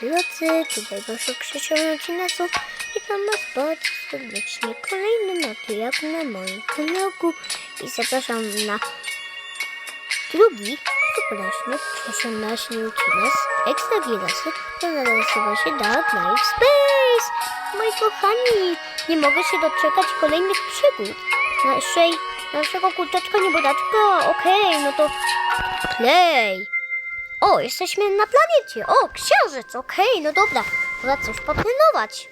drodzy, tutaj wasze przyciągnąci na co witam was bardzo serdecznie kolejny materiał na moim kanałku i zapraszam na drugi poraźny przeszłonaśny odcinek Ekstra Girasy, który nazywa się Dark Life Space. Moi kochani, nie mogę się doczekać kolejnych przygód naszej, naszego kurczaczka niebodaczka. Okej, no to klej. O, jesteśmy na planecie. O, księżyc. Okej, no dobra. Trzeba coś potrenować.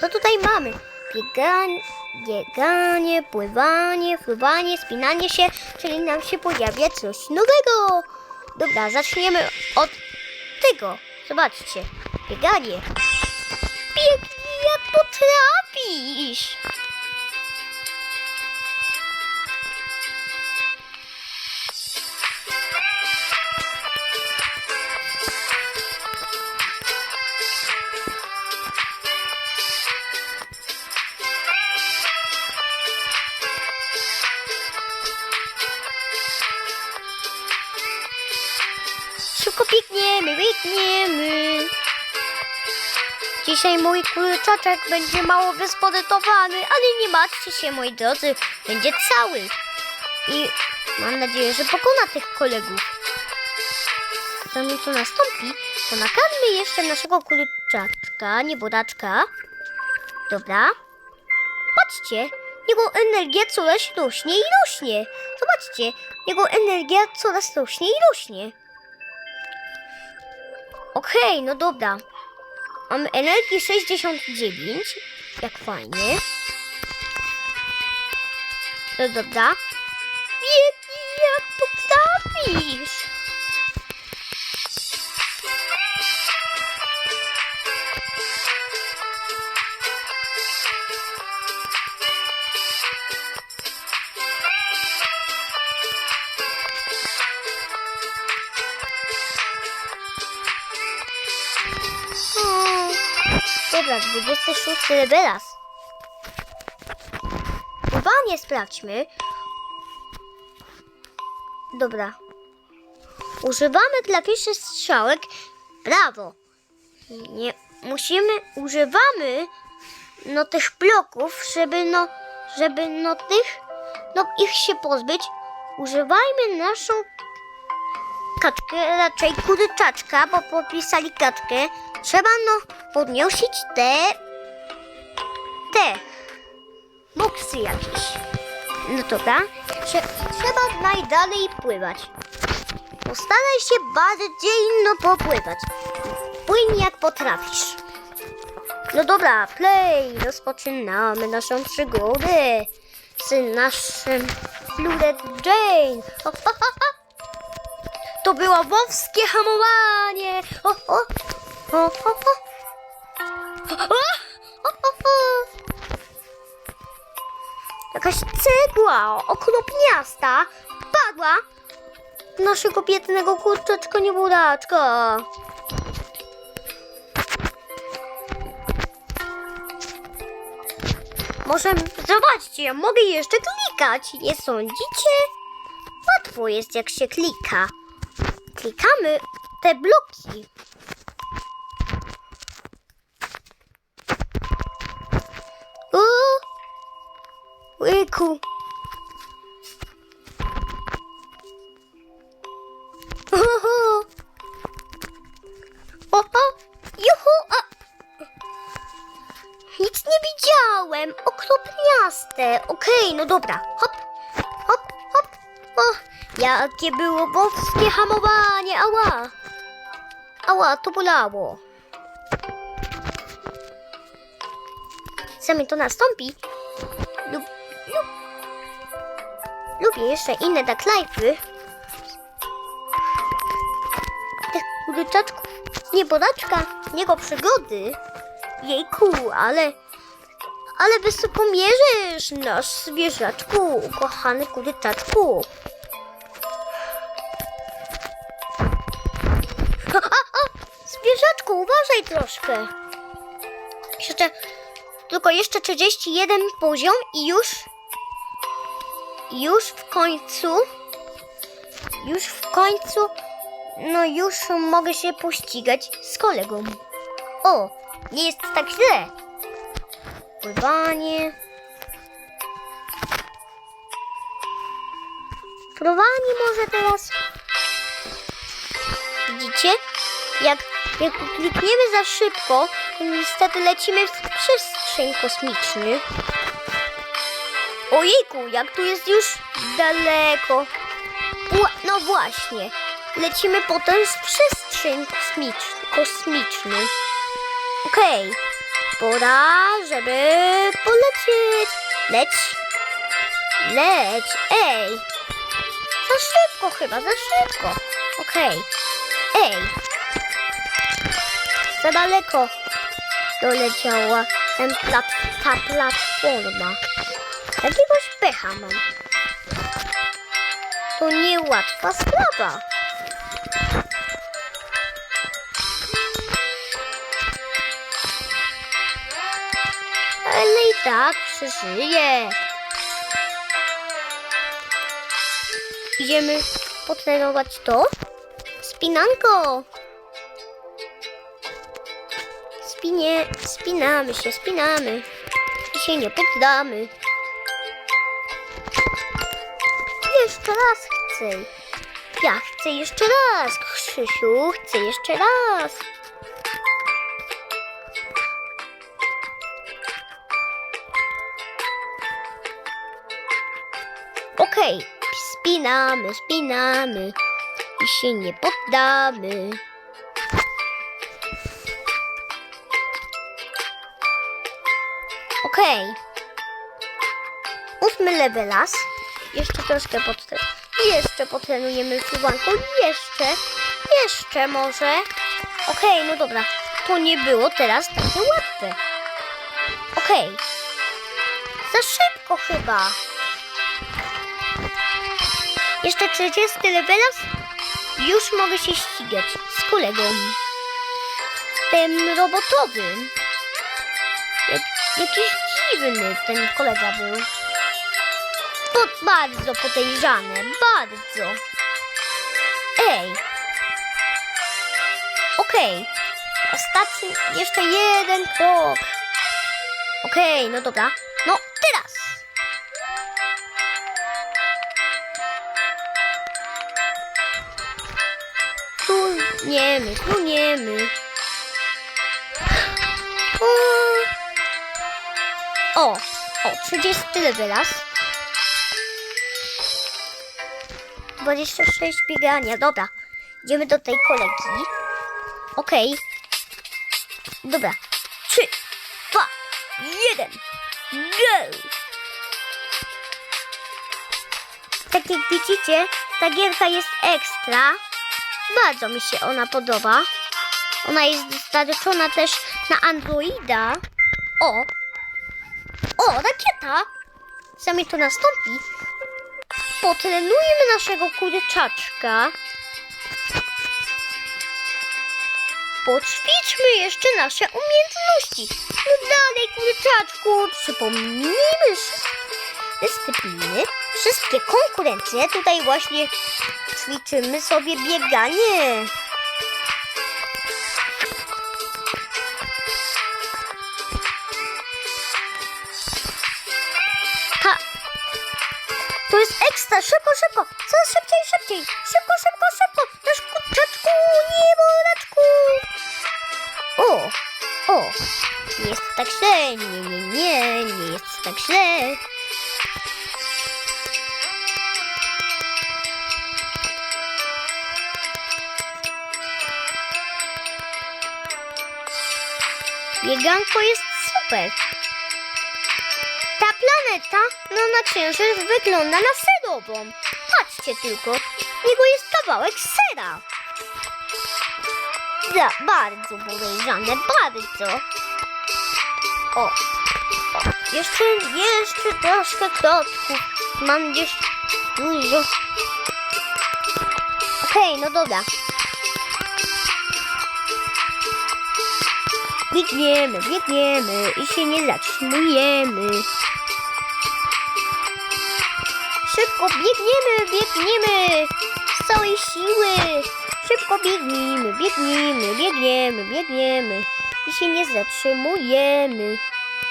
Co tutaj mamy? Bieganie, bieganie, pływanie, fruwanie, spinanie się, czyli nam się pojawia coś nowego. Dobra, zaczniemy od tego. Zobaczcie. Bieganie. Biegnij jak potrafisz. Dzisiaj mój kurczaczek będzie mało wysportowany, ale nie martwcie się, moi drodzy, będzie cały. I mam nadzieję, że pokona tych kolegów. Zanim to nastąpi, to nakarmy jeszcze naszego kurczaczka, niebodaczka. Dobra. Patrzcie, jego energia coraz rośnie i rośnie. Zobaczcie, jego energia coraz rośnie i rośnie. Okej, no dobra. Mam energii 69. Jak fajnie. No dobra. Biegnij jak potrafisz. Dobra, 26 levelas. Pływanie sprawdźmy. Dobra. Używamy klawiszy strzałek. Brawo. Nie, musimy, używamy no tych bloków, żeby no, żeby no tych, no ich się pozbyć. Używajmy naszą kaczkę, raczej kurczaczka, bo podpisali kaczkę. Trzeba no podnosić te, te boksy jakieś. No dobra, Trze trzeba najdalej pływać. Postaraj się bardziej no popływać. Płyń jak potrafisz. No dobra, play, rozpoczynamy naszą przygodę z naszym Fluret Jane. To było wowskie hamowanie. O. Jakaś cegła okropniasta padła naszego biednego kurczaczka nieboraczka. Może zobaczcie, mogę jeszcze klikać. Nie sądzicie? Łatwo jest jak się klika. Klikamy te bloki. Łyku. Oho. Juhu. A. Nic nie widziałem. Okropniaste. Okej, no dobra. Hop. Hop, hop. O, jakie było boskie hamowanie. Ała. Ała, to bolało. Zanim to nastąpi, lubię jeszcze inne tak live'y. Tych kurczaczków, niebodaczka, jego przygody. Jejku, ale, ale wysoko mierzysz, nasz zwierzaczku, kochany kurczaczku. A, a, zwierzaczku, uważaj troszkę. Jeszcze, tylko jeszcze 31 poziom i już, już w końcu, już w końcu no już mogę się pościgać z kolegą. O, nie jest tak źle. Pływanie. Pływanie może teraz. Widzicie? Jak, jak klikniemy za szybko, to niestety lecimy w przestrzeń kosmiczny. Ojejku, jak tu jest już daleko. No właśnie, lecimy potem w przestrzeń kosmicz- kosmiczny. Okej, pora, żeby polecieć. Leć, leć, ej. Za szybko chyba, za szybko. Okej, ej. Za daleko doleciała ten plat, ta platforma. Jakiegoś pecha mam. To niełatwa sprawa. Ale i tak przeżyję. Idziemy potrenować to. Spinanko. Spinie, spinamy się, spinamy. I się nie poddamy. Raz chcę. Ja chcę jeszcze raz, Krzysiu, chcę jeszcze raz. Okej, spinamy, spinamy i się nie poddamy. Okej. Ósmy levelas. Jeszcze troszkę podtren. Jeszcze potrenujemy pływanką. Jeszcze. Jeszcze może. Okej, no dobra. To nie było teraz takie łatwe. Okej. Za szybko chyba. Jeszcze 30 levelas. Już mogę się ścigać z kolegą. Tym robotowym. Jak, jakiś dziwny ten kolega był. To bardzo podejrzane, bardzo. Ej. Okej. Ostatni, jeszcze jeden krok. Okej, no dobra. No, teraz. Fluniemy, fluniemy. O, o, o 30 levelas. 26 biegania, dobra. Idziemy do tej kolegi. Okej. Dobra. 3, 2, 1. Go! Tak jak widzicie, ta gierka jest ekstra. Bardzo mi się ona podoba. Ona jest dostarczona też na Androida. O! O, rakieta! Sami to nastąpi. Potrenujmy naszego kurczaczka. Poćwiczmy jeszcze nasze umiejętności. No dalej, kurczaczku, przypomnijmy dyscypliny, wszystkie konkurencje. Tutaj właśnie ćwiczymy sobie bieganie. Szybko, szybko! Coraz szybciej, szybciej! Szybko, szybko, szybko! Nasz kurczaczku! Nie, bolaczku! O! O! Nie jest tak źle! Nie, nie, nie! Nie jest tak źle! Bieganko jest super! Ta planeta no na księżyc wygląda na Patrzcie tylko, niego jest kawałek sera. Za bardzo podejrzane, bardzo. O, jeszcze, jeszcze troszkę kroczków. Mam gdzieś dużo. Okej, no dobra. Biegniemy, biegniemy i się nie zatrzymujemy. Szybko biegniemy, biegniemy z całej siły. Szybko biegnijmy, biegnijmy, biegniemy, biegniemy i się nie zatrzymujemy.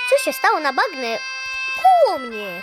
Co się stało na bagnę? Koło mnie.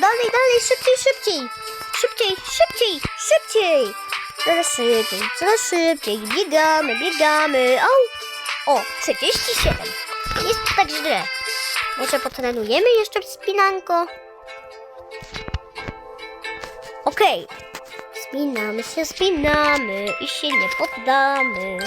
Dalej, dalej, szybciej, szybciej. Szybciej, szybciej, szybciej. Coraz szybciej, coraz szybciej. Biegamy, biegamy. Au. O, 37. Nie jest tak źle. Może potrenujemy jeszcze wspinanko? Okej. Spinamy się, spinamy i się nie poddamy.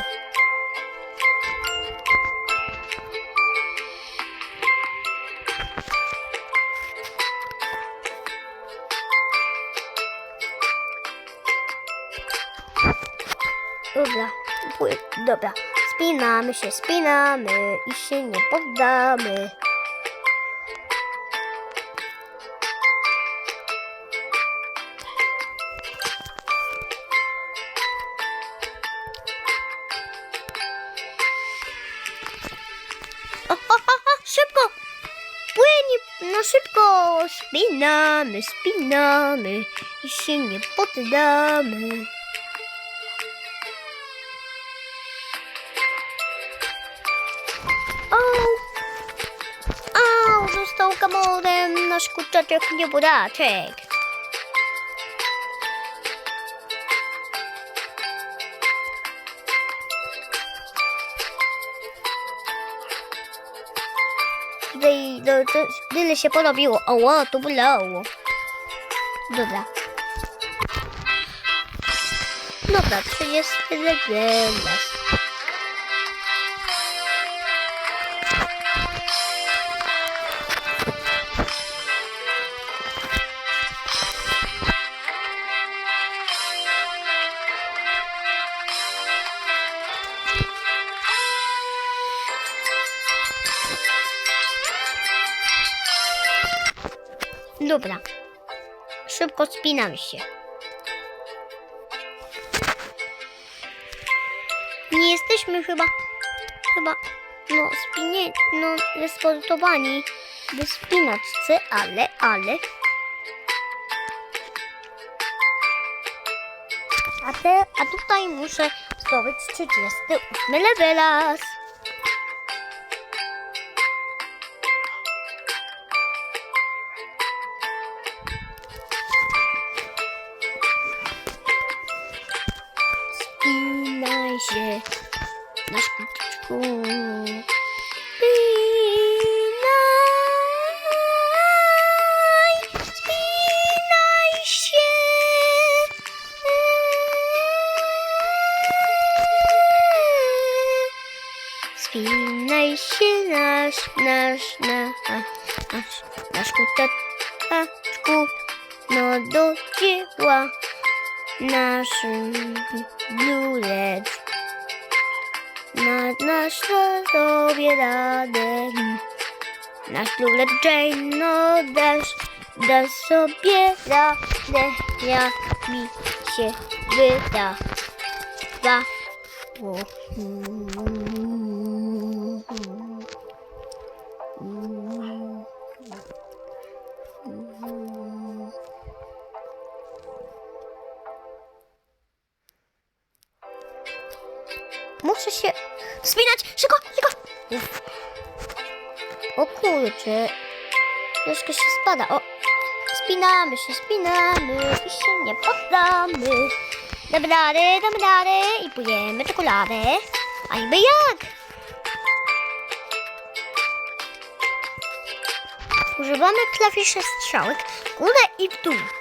Dobra. Spinamy się, spinamy i się nie poddamy. O, szybko! Płynie, no szybko! Spinamy, spinamy i się nie poddamy. Kamorem nasz kurczaczek nieboraczek. Tutaj no, to tyle się porobiło. Oło, to bolało. Dobra. Dobra, 30 legendas. Dobra. Szybko spinam się. Nie jesteśmy chyba, chyba, no spinie, no resportowani do spinaczce, ale, ale. A te, a tutaj muszę zdobyć 38 levelas. Naszym blulet. Na, nasz sobie radę. Nasz blulet Jane, no dasz, dasz sobie radę, jak mi się wyda. Ba, bo, O kurczę. Troszkę się spada. O. Spinamy się, spinamy i się nie poddamy. Damy radę, damy radę i pojemy czekoladę. A niby jak? Używamy klawiszy strzałek w górę i w dół.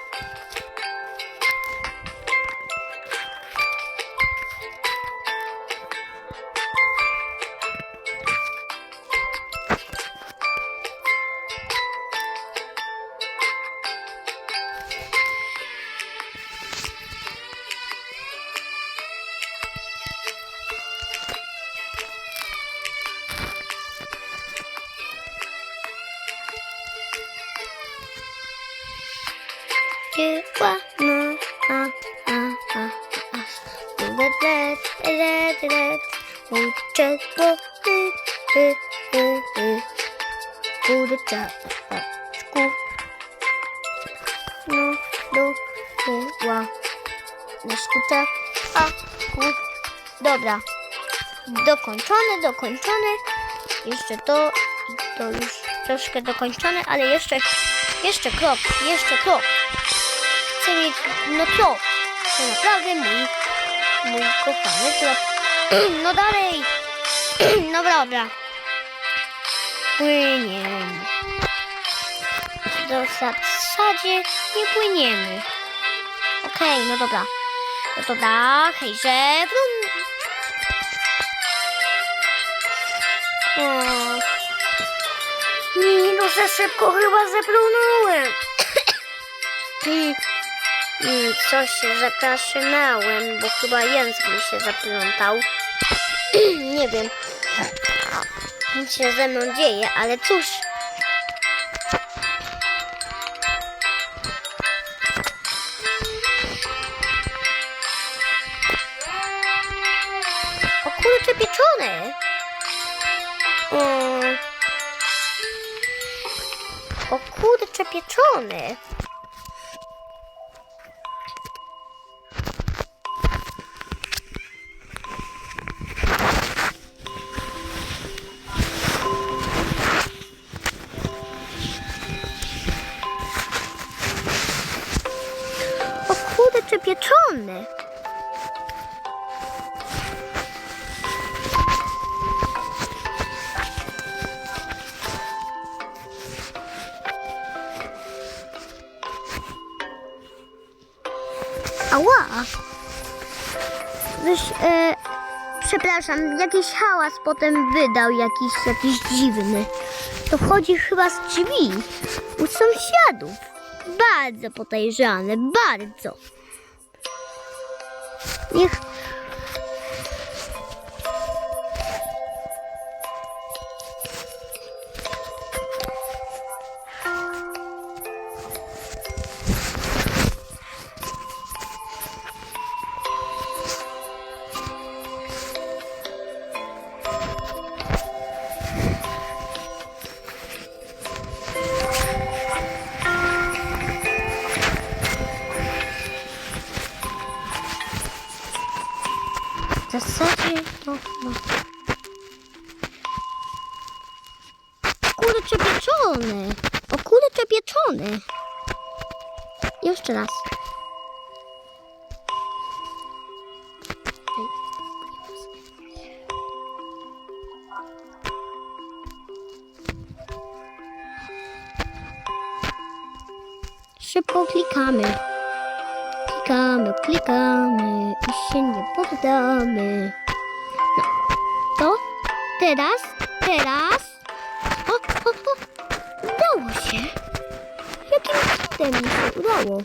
Kurczę, ty, ty, ty, ty, kurczaczku. No, do, była na skutek, a, ku, dobra. Dokończone, dokończone. Jeszcze to i to już troszkę dokończone, ale jeszcze, jeszcze krok, jeszcze krok. Chcę mieć, no krok. To naprawdę mój, mój kochany krok. No dalej. No dobra. Płyniemy. W zasadzie nie płyniemy. Okej, no dobra. No dobra, hejże, wrum. O. Nie, no za szybko chyba zeplunąłem. Mm, mm, Coś się zakaszynałem, bo chyba język mi się zaplątał. Nie wiem, co się ze mną dzieje, ale cóż. O kurcze pieczone. Mm. O kurcze pieczone. Ała! Wiesz, e, przepraszam, jakiś hałas potem wydał, jakiś, jakiś dziwny. To wchodzi chyba z drzwi u sąsiadów. Bardzo podejrzane, bardzo. Niech... Szybko klikamy. Klikamy, klikamy i się nie poddamy. No. To? Teraz? Teraz? O, o, o. Udało się. Jakim cudem mi się udało?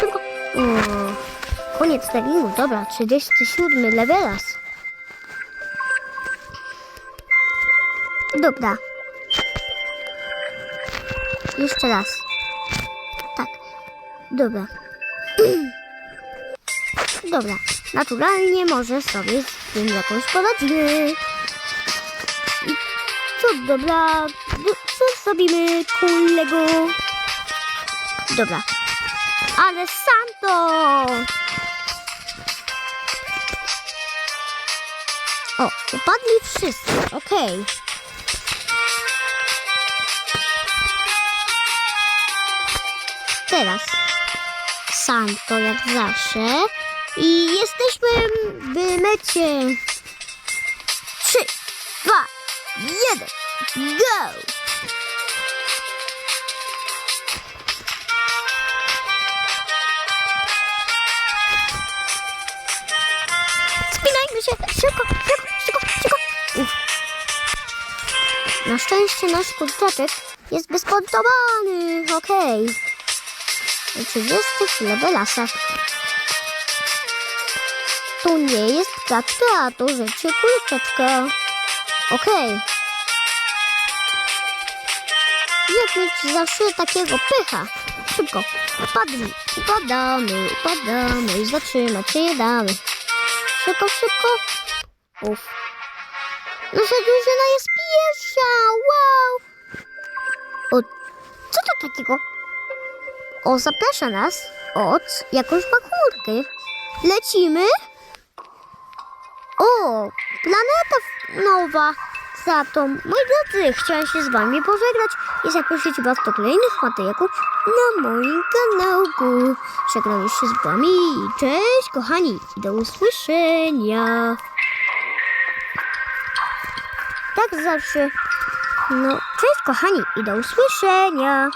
Szybko. O, koniec terminu. Dobra, 37 levelas. Dobra. Jeszcze raz. Dobra. Dobra, naturalnie może sobie z tym jakoś poradzimy. I co dobra, do- co zrobimy kolego? Dobra, ale Santo! O, upadli wszyscy, okej. Teraz Santo jak zawsze. I jesteśmy w mecie. Trzy, dwa, jeden, go! Spinajmy się! Szybko, szybko, szybko, szybko! Na szczęście nasz kurczaczek jest bezpontowany. Okej. Okay. 30 levelasach. To nie jest kaczka, to rzeczy kurczaczka. Okej. Jak mieć zawsze takiego pycha? Szybko. Upadli, upadamy, upadamy zatrzymać się nie damy. szybko, szybko. Uf. No za drużyna jest pierwsza, wow. O, co to takiego? O, zaprasza nas od jakąś bachmurkę. Lecimy? O, planeta nowa. Za to, moi drodzy, chciałem się z wami pożegnać i zaprosić was do kolejnych materiałów na moim kanałku. Żegnam się z wami. Cześć, kochani. Do usłyszenia. Tak zawsze. No, cześć, kochani. I do usłyszenia.